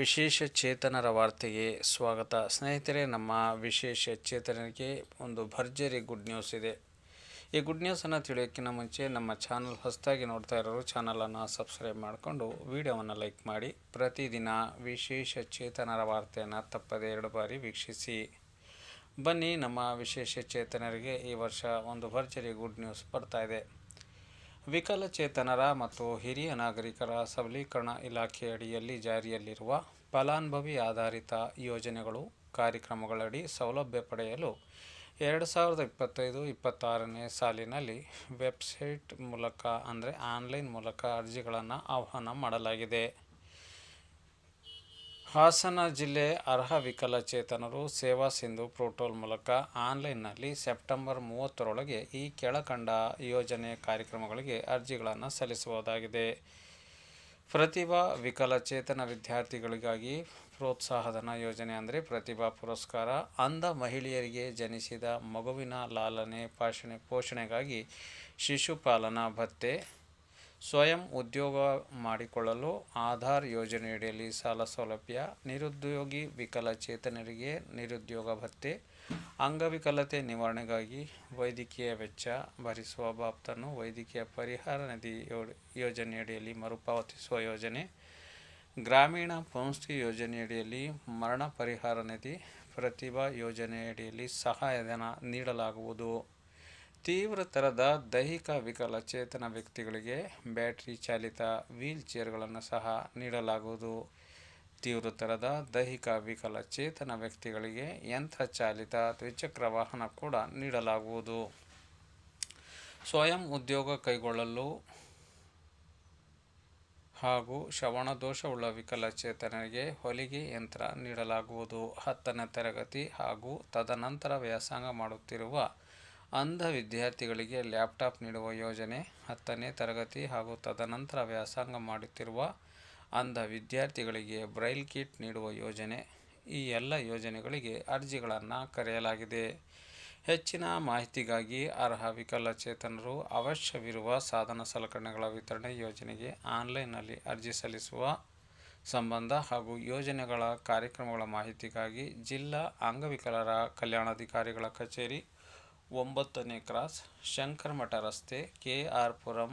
ವಿಶೇಷ ಚೇತನರ ವಾರ್ತೆಗೆ ಸ್ವಾಗತ. ಸ್ನೇಹಿತರೆ, ನಮ್ಮ ವಿಶೇಷ ಚೇತನರಿಗೆ ಒಂದು ಭರ್ಜರಿ ಗುಡ್ ನ್ಯೂಸ್ ಇದೆ. ಈ ಗುಡ್ ನ್ಯೂಸನ್ನು ತಿಳಿಯೋಕ್ಕಿಂತ ಮುಂಚೆ ನಮ್ಮ ಚಾನಲ್ ಹೊಸದಾಗಿ ನೋಡ್ತಾ ಇರೋರು ಚಾನಲನ್ನು ಸಬ್ಸ್ಕ್ರೈಬ್ ಮಾಡಿಕೊಂಡು ವಿಡಿಯೋವನ್ನು ಲೈಕ್ ಮಾಡಿ. ಪ್ರತಿದಿನ ವಿಶೇಷ ಚೇತನರ ವಾರ್ತೆಯನ್ನು ತಪ್ಪದೇ ಎರಡು ಬಾರಿ ವೀಕ್ಷಿಸಿ. ಬನ್ನಿ, ನಮ್ಮ ವಿಶೇಷ ಚೇತನರಿಗೆ ಈ ವರ್ಷ ಒಂದು ಭರ್ಜರಿ ಗುಡ್ ನ್ಯೂಸ್ ಬರ್ತಾ ಇದೆ. ವಿಕಲಚೇತನರ ಮತ್ತು ಹಿರಿಯ ನಾಗರಿಕರ ಸಬಲೀಕರಣ ಇಲಾಖೆ ಅಡಿಯಲ್ಲಿ ಜಾರಿಯಲ್ಲಿರುವ ಫಲಾನುಭವಿ ಆಧಾರಿತ ಯೋಜನೆಗಳು, ಕಾರ್ಯಕ್ರಮಗಳಡಿ ಸೌಲಭ್ಯ ಪಡೆಯಲು ಎರಡು ಸಾವಿರದ ಇಪ್ಪತ್ತೈದು ಇಪ್ಪತ್ತಾರನೇ ಸಾಲಿನಲ್ಲಿ ವೆಬ್ಸೈಟ್ ಮೂಲಕ ಅಂದರೆ ಆನ್ಲೈನ್ ಮೂಲಕ ಅರ್ಜಿಗಳನ್ನು ಆಹ್ವಾನ ಮಾಡಲಾಗಿದೆ. ಹಾಸನ ಜಿಲ್ಲೆ ಅರ್ಹ ವಿಕಲಚೇತನರು ಸೇವಾ ಸಿಂಧು ಪ್ರೋಟೋಲ್ ಮೂಲಕ ಆನ್ಲೈನ್ನಲ್ಲಿ ಸೆಪ್ಟೆಂಬರ್ ಮೂವತ್ತರೊಳಗೆ ಈ ಕೆಳಕಂಡ ಯೋಜನೆ ಕಾರ್ಯಕ್ರಮಗಳಿಗೆ ಅರ್ಜಿಗಳನ್ನು ಸಲ್ಲಿಸಬಹುದಾಗಿದೆ ಪ್ರತಿಭಾ ವಿಕಲಚೇತನ ವಿದ್ಯಾರ್ಥಿಗಳಿಗಾಗಿ ಪ್ರೋತ್ಸಾಹಧನ ಯೋಜನೆ ಅಂದರೆ ಪ್ರತಿಭಾ ಪುರಸ್ಕಾರ, ಅಂಧ ಮಹಿಳೆಯರಿಗೆ ಜನಿಸಿದ ಮಗುವಿನ ಲಾಲನೆ, ಪಾಷಣೆ, ಪೋಷಣೆಗಾಗಿ ಶಿಶುಪಾಲನಾ ಭತ್ಯೆ ಸ್ವಯಂ ಉದ್ಯೋಗ ಮಾಡಿಕೊಳ್ಳಲು ಆಧಾರ್ ಯೋಜನೆಯಡಿಯಲ್ಲಿ ಸಾಲ ಸೌಲಭ್ಯ, ನಿರುದ್ಯೋಗಿ ವಿಕಲಚೇತನರಿಗೆ ನಿರುದ್ಯೋಗ ಭತ್ಯೆ ಅಂಗವಿಕಲತೆ ನಿವಾರಣೆಗಾಗಿ ವೈದ್ಯಕೀಯ ವೆಚ್ಚ ಭರಿಸುವ ಬಾಬ್ತನ್ನು ವೈದ್ಯಕೀಯ ಪರಿಹಾರ ನಿಧಿ ಯೋಜನೆಯಡಿಯಲ್ಲಿ ಮರುಪಾವತಿಸುವ ಯೋಜನೆ, ಗ್ರಾಮೀಣ ಪೌಷ್ಟಿ ಯೋಜನೆಯಡಿಯಲ್ಲಿ ಮರಣ ಪರಿಹಾರ ನಿಧಿ, ಪ್ರತಿಭಾ ಯೋಜನೆಯಡಿಯಲ್ಲಿ ಸಹಾಯಧನ ನೀಡಲಾಗುವುದು. ತೀವ್ರತರದ ದೈಹಿಕ ವಿಕಲಚೇತನ ವ್ಯಕ್ತಿಗಳಿಗೆ ಬ್ಯಾಟರಿ ಚಾಲಿತ ವೀಲ್ ಚೇರ್ಗಳನ್ನು ಸಹ ನೀಡಲಾಗುವುದು. ತೀವ್ರತರದ ದೈಹಿಕ ವಿಕಲಚೇತನ ವ್ಯಕ್ತಿಗಳಿಗೆ ಯಂತ್ರ ಚಾಲಿತ ದ್ವಿಚಕ್ರ ವಾಹನ ಕೂಡ ನೀಡಲಾಗುವುದು. ಸ್ವಯಂ ಉದ್ಯೋಗ ಕೈಗೊಳ್ಳಲು ಹಾಗೂ ಶ್ರವಣದೋಷವುಳ್ಳ ವಿಕಲಚೇತನರಿಗೆ ಹೊಲಿಗೆ ಯಂತ್ರ ನೀಡಲಾಗುವುದು. ಹತ್ತನೇ ತರಗತಿ ಹಾಗೂ ತದನಂತರ ವ್ಯಾಸಂಗ ಮಾಡುತ್ತಿರುವ ಅಂಧ ವಿದ್ಯಾರ್ಥಿಗಳಿಗೆ ಲ್ಯಾಪ್ಟಾಪ್ ನೀಡುವ ಯೋಜನೆ ಹತ್ತನೇ ತರಗತಿ ಹಾಗೂ ತದನಂತರ ವ್ಯಾಸಂಗ ಮಾಡುತ್ತಿರುವ ಅಂಧ ವಿದ್ಯಾರ್ಥಿಗಳಿಗೆ ಬ್ರೈಲ್ ಕಿಟ್ ನೀಡುವ ಯೋಜನೆ. ಈ ಎಲ್ಲ ಯೋಜನೆಗಳಿಗೆ ಅರ್ಜಿಗಳನ್ನು ಕರೆಯಲಾಗಿದೆ. ಹೆಚ್ಚಿನ ಮಾಹಿತಿಗಾಗಿ ಅರ್ಹ ವಿಕಲಚೇತನರು ಅವಶ್ಯವಿರುವ ಸಾಧನ ಸಲಕರಣೆಗಳ ವಿತರಣೆ ಯೋಜನೆಗೆ ಆನ್ಲೈನ್ನಲ್ಲಿ ಅರ್ಜಿ ಸಲ್ಲಿಸುವ ಸಂಬಂಧ ಹಾಗೂ ಯೋಜನೆಗಳ ಕಾರ್ಯಕ್ರಮಗಳ ಮಾಹಿತಿಗಾಗಿ ಜಿಲ್ಲಾ ಅಂಗವಿಕಲರ ಕಲ್ಯಾಣಾಧಿಕಾರಿಗಳ ಕಚೇರಿ ಒಂಬತ್ತನೇ ಕ್ರಾಸ್ ಶಂಕರಮಠ ರಸ್ತೆ, ಕೆ ಆರ್ ಪುರಂ,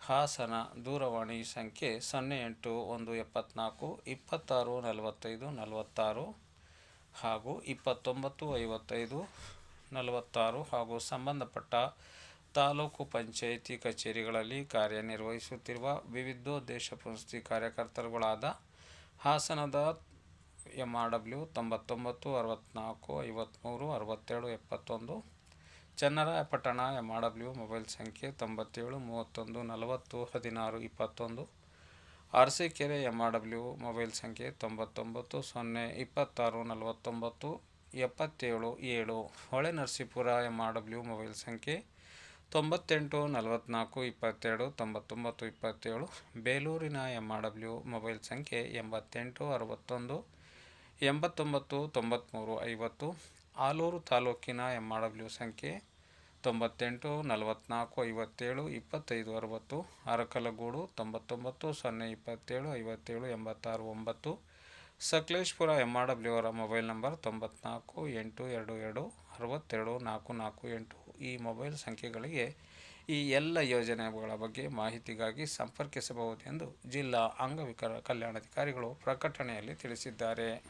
ಹಾಸನ, ದೂರವಾಣಿ ಸಂಖ್ಯೆ ಸೊನ್ನೆ ಎಂಟು ಒಂದು ಎಪ್ಪತ್ನಾಲ್ಕು, ಇಪ್ಪತ್ತಾರು ನಲವತ್ತೈದು ನಲವತ್ತಾರು ಹಾಗೂ ಇಪ್ಪತ್ತೊಂಬತ್ತು ಐವತ್ತೈದು ನಲವತ್ತಾರು ಹಾಗೂ ಸಂಬಂಧಪಟ್ಟ ತಾಲೂಕು ಪಂಚಾಯಿತಿ ಕಚೇರಿಗಳಲ್ಲಿ ಕಾರ್ಯನಿರ್ವಹಿಸುತ್ತಿರುವ ವಿವಿಧೋದ್ದೇಶ ಪುನಸ್ತಿ ಕಾರ್ಯಕರ್ತರುಗಳಾದ ಹಾಸನದ ಎಂ ಆರ್ ಡಬ್ಲ್ಯೂ ತೊಂಬತ್ತೊಂಬತ್ತು ಅರವತ್ತ್ನಾಲ್ಕು ಐವತ್ತ್ಮೂರು ಅರವತ್ತೇಳು, ಎಪ್ಪತ್ತೊಂದು. Channarayapatna M R W mobile ಸಂಖ್ಯೆ ತೊಂಬತ್ತೇಳು, ಮೂವತ್ತೊಂದು, ನಲವತ್ತು, ಹದಿನಾರು, ಇಪ್ಪತ್ತೊಂದು. Arsikere M R W mobile ಸಂಖ್ಯೆ ತೊಂಬತ್ತೊಂಬತ್ತು, ಸೊನ್ನೆ, ಇಪ್ಪತ್ತಾರು, ನಲವತ್ತೊಂಬತ್ತು, ಎಪ್ಪತ್ತೇಳು, ಏಳು. Hole Narasipura M R W mobile ಸಂಖ್ಯೆ ತೊಂಬತ್ತೆಂಟು ನಲವತ್ತ್ನಾಲ್ಕು ಇಪ್ಪತ್ತೆರಡು ತೊಂಬತ್ತೊಂಬತ್ತು, ಇಪ್ಪತ್ತೇಳು. ಬೇಲೂರಿನ ಎಂ ಆರ್ ಡಬ್ಲ್ಯೂ ಮೊಬೈಲ್ ಸಂಖ್ಯೆ ಎಂಬತ್ತೆಂಟು, ಅರವತ್ತೊಂದು. ಎಂಬತ್ತೊಂಬತ್ತು ತೊಂಬತ್ತ್ಮೂರು ಐವತ್ತು, ಆಲೂರು ತಾಲೂಕಿನ ಎಂ ಆರ್ ಡಬ್ಲ್ಯೂ ಸಂಖ್ಯೆ ತೊಂಬತ್ತೆಂಟು, ನಲವತ್ತ್ನಾಲ್ಕು, ಐವತ್ತೇಳು, ಇಪ್ಪತ್ತೈದು, ಅರವತ್ತು, ಅರಕಲಗೂಡು, ತೊಂಬತ್ತೊಂಬತ್ತು, ಸೊನ್ನೆ, ಇಪ್ಪತ್ತೇಳು, ಐವತ್ತೇಳು, ಎಂಬತ್ತಾರು, ಒಂಬತ್ತು, ಸಕಲೇಶ್ಪುರ ಎಂ ಆರ್ ಡಬ್ಲ್ಯೂ ಅವರ ಮೊಬೈಲ್ ನಂಬರ್ ತೊಂಬತ್ನಾಲ್ಕು ಎಂಟು, ಎರಡು ಎರಡು, ಅರವತ್ತೆರಡು, ನಾಲ್ಕು ನಾಲ್ಕು, ಎಂಟು ಈ ಮೊಬೈಲ್ ಸಂಖ್ಯೆಗಳಿಗೆ ಈ ಎಲ್ಲ ಯೋಜನೆಗಳ ಬಗ್ಗೆ ಮಾಹಿತಿಗಾಗಿ ಸಂಪರ್ಕಿಸಬಹುದು ಎಂದು ಜಿಲ್ಲಾ ಅಂಗವಿಕಲ, ಕಲ್ಯಾಣಾಧಿಕಾರಿಗಳು ಪ್ರಕಟಣೆಯಲ್ಲಿ ತಿಳಿಸಿದ್ದಾರೆ.